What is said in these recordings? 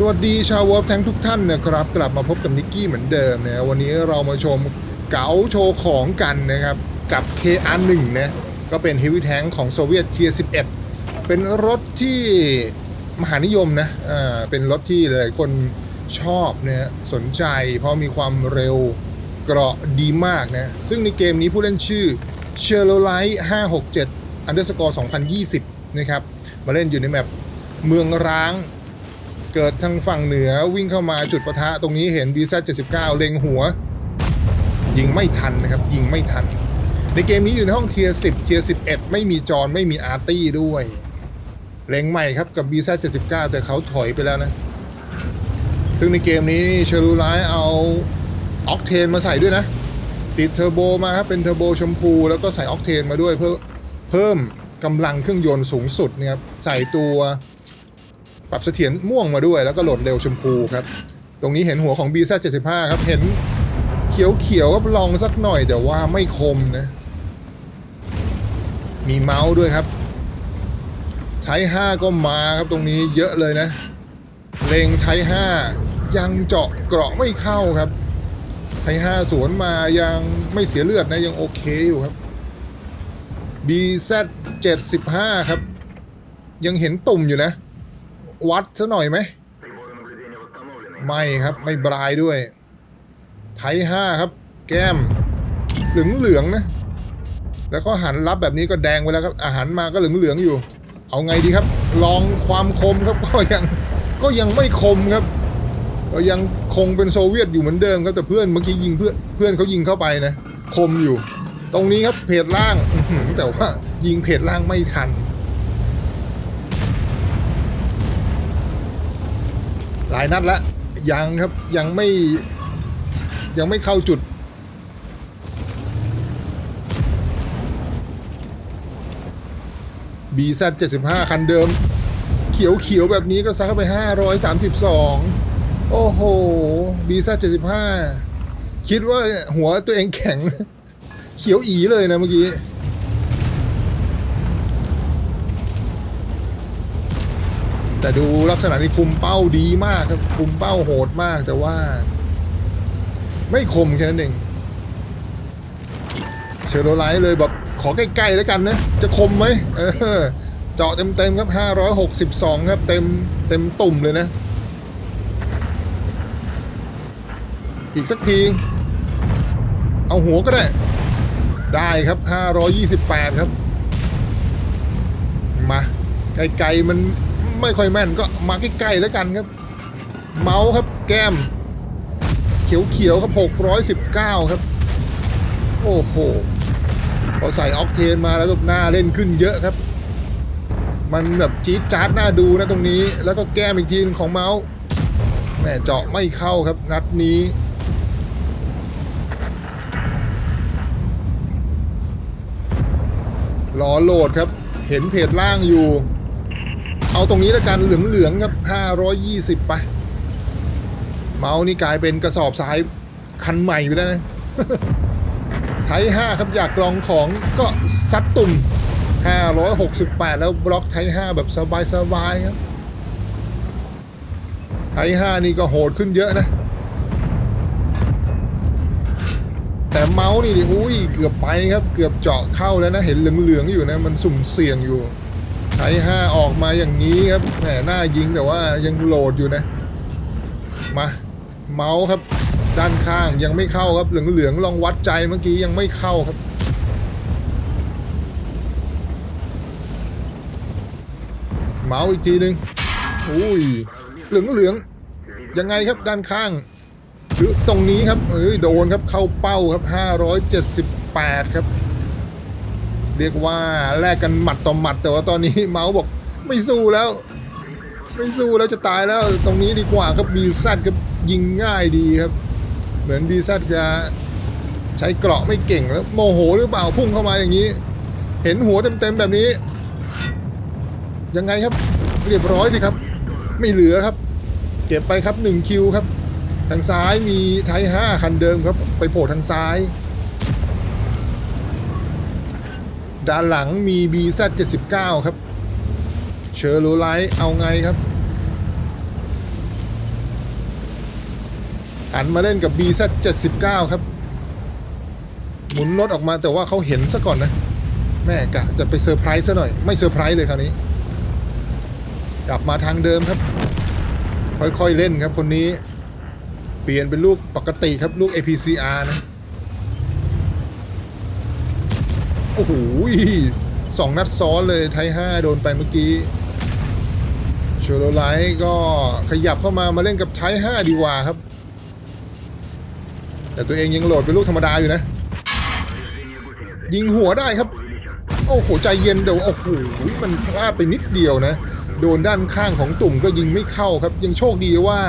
สวัสดีชาววอลแทงทุกท่านนะครับ กลับมาพบกับนิกกี้เหมือนเดิมนะวันนี้เรามาชมเก๋าโชว์ของกันนะครับ กับ KR1 นะก็เป็นเฮฟวี่แทงของโซเวียต G11 เป็นรถที่มหานิยมนะอ่าเป็นรถที่หลายคนชอบนะสนใจเพราะมีความเร็วเกราะดีมากนะ ซึ่งในเกมนี้ผู้เล่นชื่อเชอร์โลไลท์567 underscore 2020 นะครับ มาเล่นอยู่ในแมปเมืองร้าง เกิดทางฝั่งเหนือวิ่งเข้ามาจุดปะทะตรงนี้เห็น BZ 79 เล็งหัว ยิงไม่ทันนะครับ ยิงไม่ทัน ในเกมนี้อยู่ในห้องเทียร์10 เทียร์11 ไม่มีจอนไม่มีอาร์ตี้ด้วยเล็งใหม่ครับกับ BZ 79 แต่เขาถอยไปแล้วนะ ซึ่งในเกมนี้เชอรูไลท์เอาออกเทนมาใส่ด้วยนะ ติดเทอร์โบมาครับเป็นเทอร์โบชมพู แล้วก็ใส่ออกเทนมาด้วยเพื่อเพิ่มกำลังเครื่องยนต์สูงสุดนะครับใส่ตัว ปรับเสถียรม่วงมาด้วย แล้วก็โหลดเร็วชมพูครับ ตรงนี้เห็นหัวของ BZ 75 ครับ เห็นเขียวเขียวๆก็ลองสักหน่อย แต่ว่าไม่คมนะ มีเมาส์ด้วยครับไท5ก็มาครับตรงนี้เยอะเลยนะ เลงไท5ยังเจาะเกราะไม่เข้าครับไท5สวนมายังไม่เสียเลือดนะยังโอเคอยู่ครับ BZ 75 ครับ ยังเห็นตุ่มอยู่นะ วัดซะหน่อยไหม ไม่ครับไม่บรายด้วย ไทห้าครับ แก้ม เหลืองเหลืองนะ แล้วก็หันรับแบบนี้ก็แดงไปแล้วครับ อาหารมาก็เหลืองเหลืองอยู่ เอาไงดีครับ ลองความคมครับก็ยังก็ยังไม่คมครับก็ยังคงเป็นโซเวียตอยู่เหมือนเดิมครับแต่เพื่อนเมื่อกี้ยิงเพื่อนเพื่อนเขายิงเข้าไปนะ คมอยู่ ตรงนี้ครับเพจล่างแต่ว่ายิงเพจล่างไม่ทัน หลายนัดแล้วยังครับยังไม่ยังไม่เข้าจุด BZ 75 คันเดิม เขียวเขียวๆแบบนี้ก็ซักเข้าไป 532 โอ้โห BZ 75 คิดว่าหัวตัวเองแข็ง เขียวอีเลยนะเมื่อกี้ แต่ดูลักษณะนี้คุมเป้าดีมากครับ คุมเป้าโหดมากแต่ว่า ไม่คมแค่นั้นเองเชอร์โรไลท์เลยแบบขอใกล้ๆแล้วกันนะ จะคมไหมเออเจาะเต็มๆครับ 562 ครับ เต็มเต็มตุ่มเลยนะ อีกสักที เอาหัวก็ได้ ได้ครับ 528 ครับ มา ไกลๆมัน ไม่ค่อยแม่นก็มาใกล้ๆแล้วกันครับ เมาส์ครับแก้ม เขียวๆครับ 619 ครับ โอ้โหพอใส่ออกเทนมาแล้วก็หน้าเล่นขึ้นเยอะครับ มันแบบจี๊ดจ๊าดหน้าดูนะตรงนี้ แล้วก็แก้มอีกทีนึงของเมาส์แม่เจาะไม่เข้าครับนัดนี้รอโหลดครับ เห็นเพจล่างอยู่ เอาตรงนี้แล้วกันเหลืองๆครับ 520 ไป เมาส์นี่กลายเป็นกระสอบทรายคันใหม่ไปแล้วนะไทย5ครับอยากลองของก็ซัดตุ่ม 568 แล้วบล็อกไทย5แบบสบายๆครับไทย5นี่ก็โหดขึ้นเยอะนะ แต่เมาส์นี่ดิอุ้ยเกือบไปครับเกือบเจาะเข้าแล้วนะ เห็นเหลืองๆอยู่นะ มันสุ่มเสี่ยงอยู่ ไทยห้าออกมาอย่างนี้ครับแหมหน้ายิงแต่ว่ายังโหลดอยู่นะ มา เมาส์ครับ ด้านข้างยังไม่เข้าครับเหลืองๆลองวัดใจเมื่อกี้ยังไม่เข้าครับเมาส์อีกทีหนึ่งอุ้ยเหลืองๆยังไงครับด้านข้างหรือตรงนี้ครับเอ้ยโดนครับเข้าเป้าครับ 578 ครับ เรียกว่าแลกกันหมัดต่อหมัด แต่ว่าตอนนี้เมาส์บอกไม่สู้แล้ว ไม่สู้แล้วจะตายแล้วตรงนี้ดีกว่าครับบีซัดครับยิงง่ายดีครับ เหมือนบีซัดจะใช้เกราะไม่เก่งแล้วโมโหหรือเปล่าพุ่งเข้ามาอย่างนี้ เห็นหัวเต็มๆแบบนี้ ยังไงครับเรียบร้อยสิครับ ไม่เหลือครับ เก็บไปครับ1คิวครับ ทางซ้ายมีไทย5คันเดิมครับ ไปโผล่ทางซ้าย ด้านหลังมี BZ 79 ครับ เชอร์โรไลท์เอาไงครับหันมาเล่นกับ BZ 79 ครับ หมุนรถออกมาแต่ว่าเขาเห็นซะก่อนนะ แม่กะจะไปเซอร์ไพรส์ซะหน่อย ไม่เซอร์ไพรส์เลยคราวนี้ กลับมาทางเดิมครับ ค่อยๆเล่นครับคนนี้ เปลี่ยนเป็นลูกปกติครับลูก APCR นะ โอ้โหสองนัดซ้อนเลยไทย5โดนไปเมื่อกี้โชโลไลท์ก็ขยับเข้ามามาเล่นกับไทย5ดีกว่าครับ แต่ตัวเองยังโหลดเป็นลูกธรรมดาอยู่นะ ยิงหัวได้ครับ โอ้โห ใจเย็นแต่ว่าโอ้โหมันพลาดไปนิดเดียวนะ โดนด้านข้างของตุ่มก็ยิงไม่เข้าครับ ยังโชคดีว่า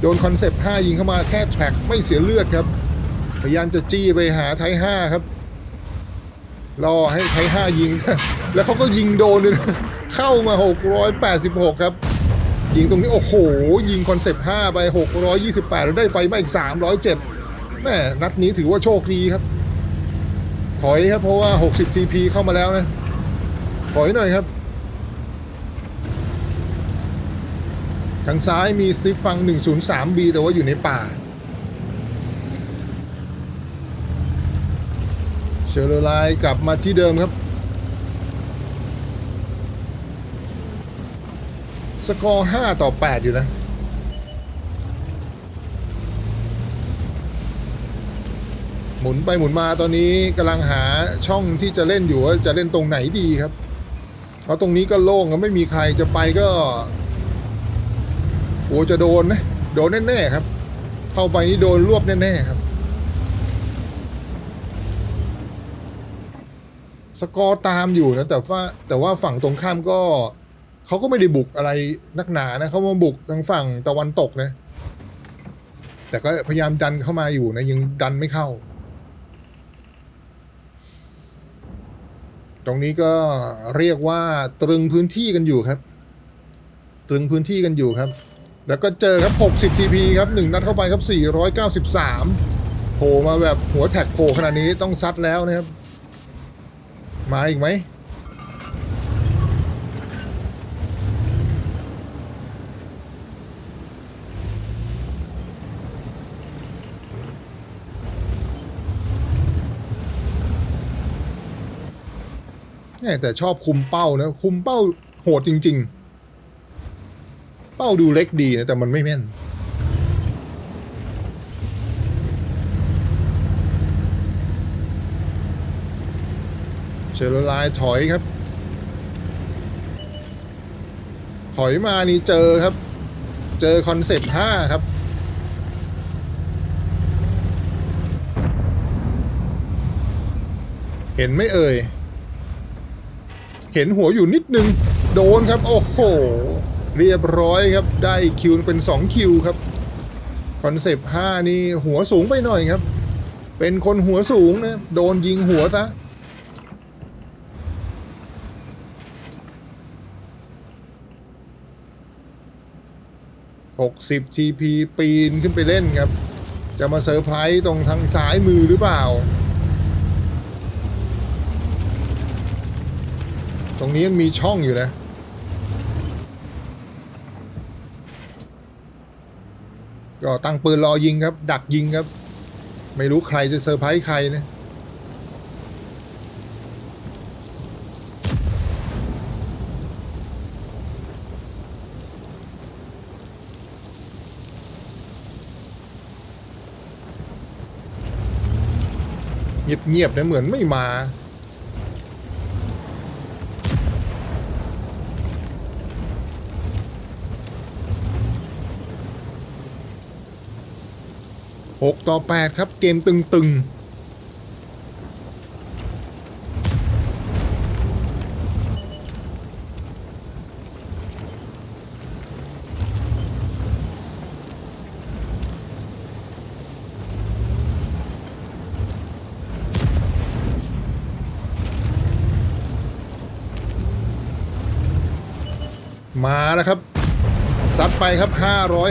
โดนคอนเซปต์5ยิงเข้ามาแค่แทร็กไม่เสียเลือดครับ พยายามจะจี้ไปหาไทย5ครับ รอให้ไทย5ยิง แล้วเขาก็ยิงโดนเลยเข้ามา 686 ครับ ยิงตรงนี้ โอ้โห ยิงคอนเซปต์ 5 ไป 628 แล้วได้ไฟมาอีก 307แม่นัดนี้ถือว่าโชคดีครับ ถอยครับ เพราะว่า 60 TP เข้ามาแล้วนะ ถอยหน่อยครับ ทางซ้ายมีสติฟฟัง 103B แต่ว่าอยู่ในป่า เชอร์เลอไลน์กลับมาที่เดิมครับ สกอร์ 5 ต่อ 8 อยู่นะ หมุนไปหมุนมาตอนนี้กำลังหาช่องที่จะเล่นอยู่ว่าจะเล่นตรงไหนดีครับเพราะตรงนี้ก็โล่งไม่มีใครจะไปก็โอ้จะโดนนะ โดนแน่ ๆ ครับ เข้าไปนี่โดนรวบแน่ ๆ ครับ สกอร์ตามอยู่นะแต่ว่าแต่ว่าฝั่งตรงข้ามก็เขาก็ไม่ได้บุกอะไรนักหนานะเขามาบุกทางฝั่งตะวันตกนะแต่ก็พยายามดันเข้ามาอยู่นะยังดันไม่เข้า ตรงนี้ก็เรียกว่าตรึงพื้นที่กันอยู่ครับ ตรึงพื้นที่กันอยู่ครับ แล้วก็เจอครับ 60 TP ครับ1นัดเข้าไปครับ 493โผล่มาแบบหัวแท็กโผล่ขนาดนี้ต้องซัดแล้วนะครับ มาอีกไหมเนี่ยแต่ชอบคุมเป้านะคุมเป้าโหดจริง ๆ เป้าดูเล็กดีนะแต่มันไม่แม่น เชลไลน์ถอยครับ ถอยมานี่เจอครับ เจอคอนเซ็ปต์5ครับเห็นไหม่เอ่ย เห็นหัวอยู่นิดนึง โดนครับ โอ้โห เรียบร้อยครับ ได้คิวเป็น 2 คิวครับ คอนเซปต์5นี่หัวสูงไปหน่อยครับ เป็นคนหัวสูงนะ โดนยิงหัวซะ 60 TP ปีนขึ้นไปเล่นครับ จะมาเซอร์ไพรส์ตรงทางซ้ายมือหรือเปล่า ตรงนี้มีช่องอยู่นะก็ตั้งปืนรอยิงครับ ดักยิงครับ ไม่รู้ใครจะเซอร์ไพรส์ใครนะ เงียบๆนะเหมือนไม่มาหกต่อแปดครับเกมตึงๆ มาแล้วครับซัดไปครับ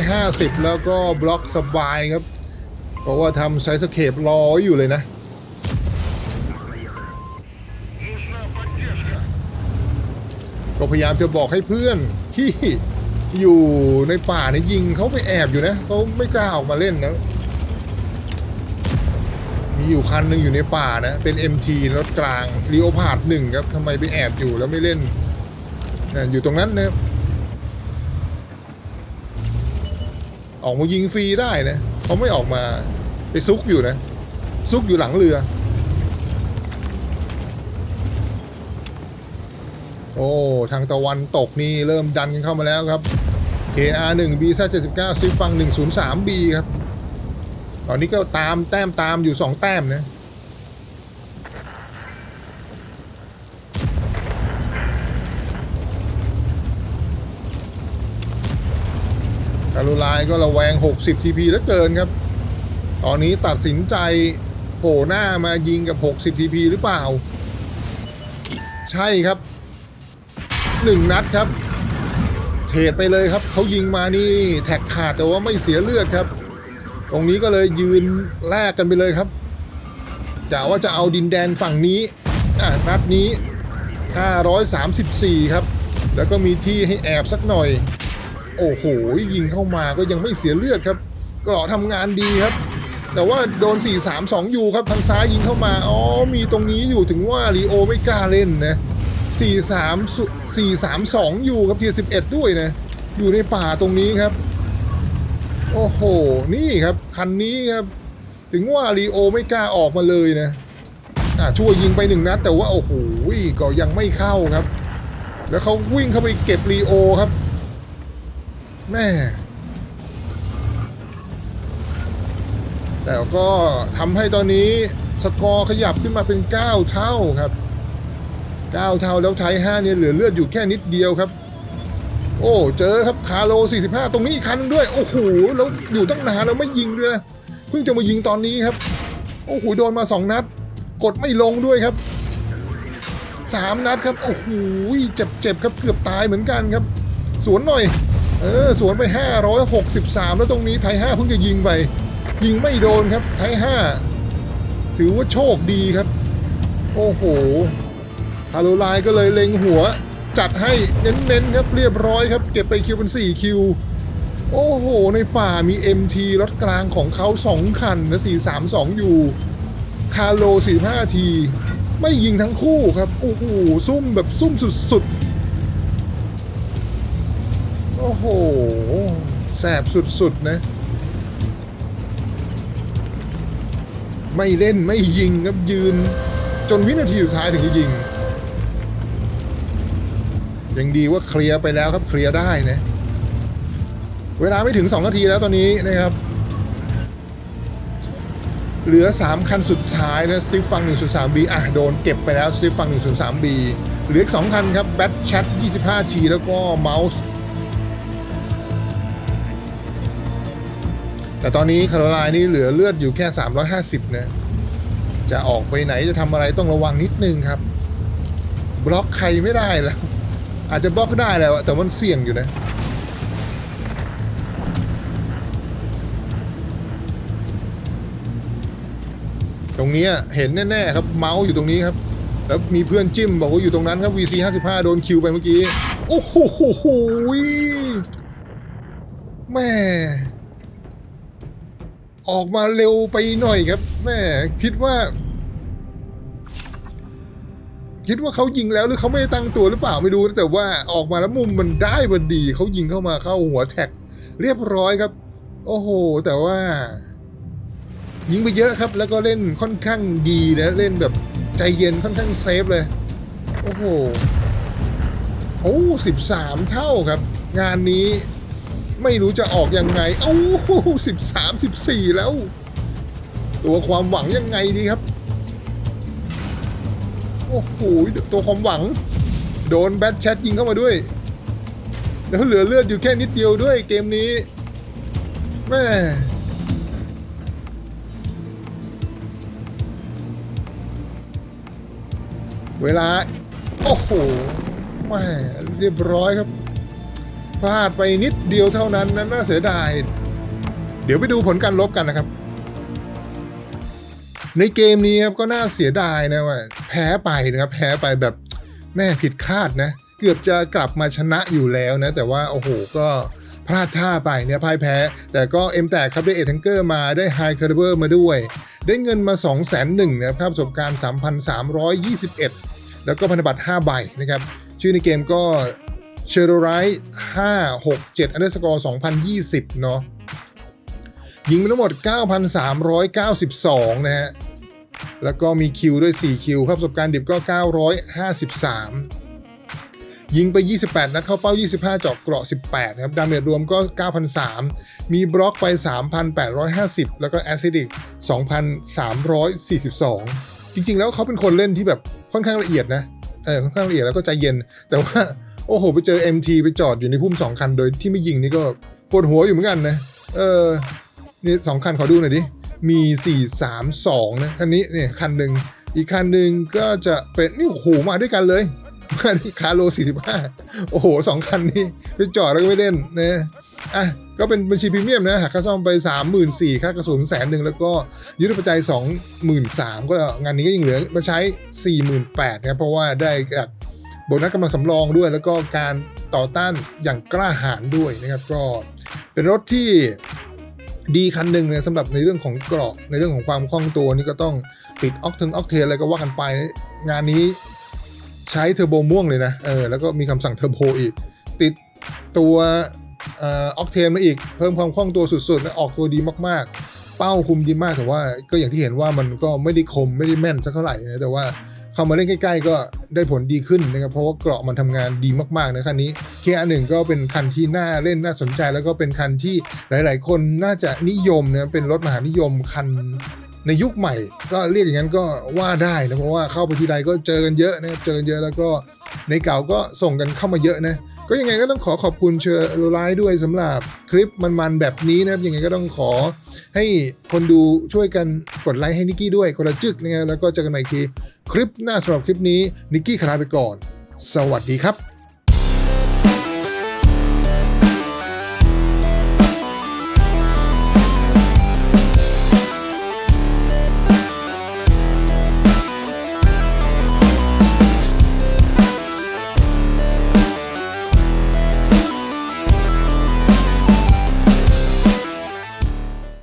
550 แล้วก็บล็อกสบายครับ เพราะว่าทำไซส์สเคปรออยู่เลยนะก็พยายามจะบอกให้เพื่อนที่อยู่ในป่าเนี่ยยิงเขาไปแอบอยู่นะเขาไม่กล้าออกมาเล่นนะมีอยู่คันหนึ่งอยู่ในป่านะเป็น MT รถกลางรีโอพาดหนึ่งครับทำไมไปแอบอยู่แล้วไม่เล่นอยู่ตรงนั้นนะครับ ออกมายิงฟรีได้นะเขาไม่ออกมาไปซุกอยู่นะ ซุกอยู่หลังเรือ โอ้ ทางตะวันตกนี่เริ่มดันกันเข้ามาแล้วครับ KR1 B 79ซิฟฟัง 103B ครับ ตอนนี้ก็ตามแต้มตามอยู่ 2 แต้มนะาโรไลน์ก็ระแวง 60 TP แล้วเกินครับ ตอนนี้ตัดสินใจโผล่หน้ามายิงกับ 60 TP หรือเปล่า ใช่ครับหนึ่งนัดครับ เทรดไปเลยครับ เขายิงมานี่แท็กขาดแต่ว่าไม่เสียเลือดครับ ตรงนี้ก็เลยยืนแลกกันไปเลยครับกะว่าจะเอาดินแดนฝั่งนี้อะนัดนี้ 534 ครับ แล้วก็มีที่ให้แอบสักหน่อย โอ้โหยิงเข้ามาก็ยังไม่เสียเลือดครับเกราะทำงานดีครับ แต่ว่าโดน 432อยู่ครับทางซ้ายยิงเข้ามาอ๋อมีตรงนี้อยู่ถึงว่าลีโอไม่กล้าเล่นนะ43 432อยู่ครับเทีย11 ด้วยนะอยู่ในป่าตรงนี้ครับ โอ้โห นี่ครับ คันนี้ครับ ถึงว่าลีโอไม่กล้าออกมาเลยนะอะช่วยยิงไปหนึ่งนัดแต่ว่าโอ้โหก็ยังไม่เข้าครับ แล้วเขาวิ่งเข้าไปเก็บลีโอครับ แม่แต่ก็ทำให้ตอนนี้สกอร์ขยับขึ้นมาเป็น 9 เท่าครับ 9 เท่าแล้วไทย5เนี่ยเหลือเลือดอยู่แค่นิดเดียวครับ โอ้เจอครับคาร์โล 45 ตรงนี้อีกคันด้วย โอ้โหแล้วอยู่ตั้งนานแล้วไม่ยิงด้วยนะเพิ่งจะมายิงตอนนี้ครับ โอ้โหโดนมา 2 นัด กดไม่ลงด้วยครับ 3 นัดครับ โอ้โหเจ็บๆครับเกือบตายเหมือนกันครับ สวนหน่อย เออสวนไป 563 แล้วตรงนี้ไทย5เพิ่งจะยิงไป ยิงไม่โดนครับไทย5ถือว่าโชคดีครับ โอ้โหคาโรไลน์ก็เลยเล็งหัว จัดให้เน้นๆครับเรียบร้อยครับ เก็บไปคิวเป็น 4 คิว โอ้โห ในป่ามี MT รถกลางของเขา 2 คันนะ432 อยู่ คาโล 45 ที ไม่ยิงทั้งคู่ครับ โอ้โหซุ่มแบบซุ่มสุดๆ โอ้โห แสบสุด ๆ นะ ไม่เล่นไม่ยิงครับยืน จนวินาทีสุดท้ายถึงจะยิง ยังดีว่าเคลียร์ไปแล้วครับเคลียร์ได้นะ เวลาไม่ถึง 2 นาทีแล้วตอนนี้นะครับ เหลือ 3 คันสุดท้ายนะสติฟฟัง 103B อะโดนเก็บไปแล้วสติฟฟัง 103B เหลืออีก2คันครับแบทแชท 25T แล้วก็เมาส์ แต่ตอนนี้คาโรไลน์นี่เหลือเลือดอยู่แค่ 350นะจะออกไปไหนจะทำอะไรต้องระวังนิดนึงครับ บล็อกใครไม่ได้แล้ว อาจจะบล็อกได้แล้วแต่มันเสี่ยงอยู่นะตรงนี้เห็นแน่ๆครับเมาส์อยู่ตรงนี้ครับ แล้วมีเพื่อนจิ้มบอกว่าอยู่ตรงนั้นครับ VC 55โดนคิวไปเมื่อกี้ โอ้โหแม่ ออกมาเร็วไปหน่อยครับแม่คิดว่า คิดว่าเขายิงแล้วหรือเขาไม่ได้ตั้งตัวหรือเปล่าไม่รู้แต่ว่าออกมาแล้วมุมมันได้พอดีเขายิงเข้ามาเข้าหัวแท็ก เรียบร้อยครับ โอ้โห แต่ว่า ยิงไปเยอะครับ แล้วก็เล่นค่อนข้างดีนะเล่นแบบใจเย็นค่อนข้างเซฟเลย โอ้โหโอ้สิบสามเท่าครับ งานนี้ ไม่รู้จะออกยังไง เอ้าสิบสามสิบสี่แล้ว ตัวความหวังยังไงดีครับ โอ้โหตัวความหวัง โดนแบทแชทยิงเข้ามาด้วย แล้วเหลือเลือดอยู่แค่นิดเดียวด้วยเกมนี้แม่เวลา โอ้โหแม่เรียบร้อยครับ พลาดไปนิดเดียวเท่านั้นนั้นน่าเสียดาย เดี๋ยวไปดูผลการลบกันนะครับ ในเกมนี้ครับก็น่าเสียดายนะว่าแพ้ไปนะครับแพ้ไปแบบแม่ผิดคาดนะ เกือบจะกลับมาชนะอยู่แล้วนะ แต่ว่าโอ้โหก็พลาดท่าไปเนี่ยพ่ายแพ้ แต่ก็เอ็มแตกครับได้เอทังเกอร์มาได้ไฮคาร์เบอร์มาด้วย ได้เงินมา 2 0 0 0 0 0นะครับประสบการณ์ 3,321 แล้วก็พันธบัตร 5 ใบนะครับ ชื่อในเกมก็ เชอร์ไรท์567อันเดอร์สกอร์2020เนาะยิงไปทั้งหมด 9,392 นะฮะ แล้วก็มีคิวด้วย 4 คิวครับประสบการณ์ดิบก็ 953 ยิงไป 28 นัดเข้าเป้า 25 เจาะเกราะ 18 นะครับ ดาเมจรวมก็ 9,003 มีบล็อกไป 3,850 แล้วก็แอซิดิก2,342 จริงๆ แล้วเขาเป็นคนเล่นที่แบบค่อนข้างละเอียดนะ เออ ค่อนข้างละเอียดแล้วก็ใจเย็น แต่ว่า โอ้โห ไปเจอ MT ไปจอดอยู่ในพุ่ม2คันโดยที่ไม่ยิงนี่ก็ปวดหัวอยู่เหมือนกันนะ เออนี่สองคันขอดูหน่อยดิ มี 4 3 2 นะคันนี้เนี่ยคันหนึ่งอีกคันหนึ่งก็จะเป็นนี่โอ้โหมาด้วยกันเลยมาด้วยคาโล 45 โอ้โหสองคันนี้ไปจอดแล้วก็ไม่เล่นนะอะก็เป็นบัญชีพรีเมียมนะหักค่าซ่อมไป 34,000ค่ากระสุนแสนหนึ่งแล้วก็ยึดปัจจัย23,000ก็งานนี้ก็ยังเหลือมาใช้ 48,000นะครับเพราะว่าได้จาก โบนัสกำลังสำรองด้วย แล้วก็การต่อต้านอย่างกล้าหาญด้วยนะครับก็เป็นรถที่ดีคันหนึ่งเนี่ยสำหรับในเรื่องของเกราะในเรื่องของความคล่องตัวนี่ก็ต้องติดออกเทนออกเทนอะไรก็ว่ากันไป งานนี้ใช้เทอร์โบม่วงเลยนะเออแล้วก็มีคำสั่งเทอร์โบอีก ติดตัวออกเทนมาอีกเพิ่มความคล่องตัวสุดๆและออกตัวดีมากๆ เป้าคุมดีมากแต่ว่าก็อย่างที่เห็นว่ามันก็ไม่ได้คมไม่ได้แม่นสักเท่าไหร่นะแต่ว่า เข้ามาเล่นใกล้ๆก็ได้ผลดีขึ้นนะครับเพราะว่าเกราะมันทำงานดีมากๆนะคันนี้ KR1 ก็เป็นคันที่น่าเล่นน่าสนใจ แล้วก็เป็นคันที่หลาย ๆ คนน่าจะนิยมนะเป็นรถมหานิยมคันในยุคใหม่ก็เรียกอย่างนั้นก็ว่าได้นะเพราะว่าเข้าไปทีไรก็เจอกันเยอะนะเจอกันเยอะแล้วก็ในเก่าก็ส่งกันเข้ามาเยอะนะ ก็ยังไงก็ต้องขอขอบคุณเชอร์โรไลท์ด้วยสำหรับคลิปมันๆแบบนี้นะครับยังไงก็ต้องขอให้คนดูช่วยกันกดไลค์ให้นิกกี้ด้วยคนละจึกนะฮะแล้วก็เจอกันใหม่อีกทีคลิปหน้าสำหรับคลิปนี้นิกกี้ขลาไปก่อน สวัสดีครับ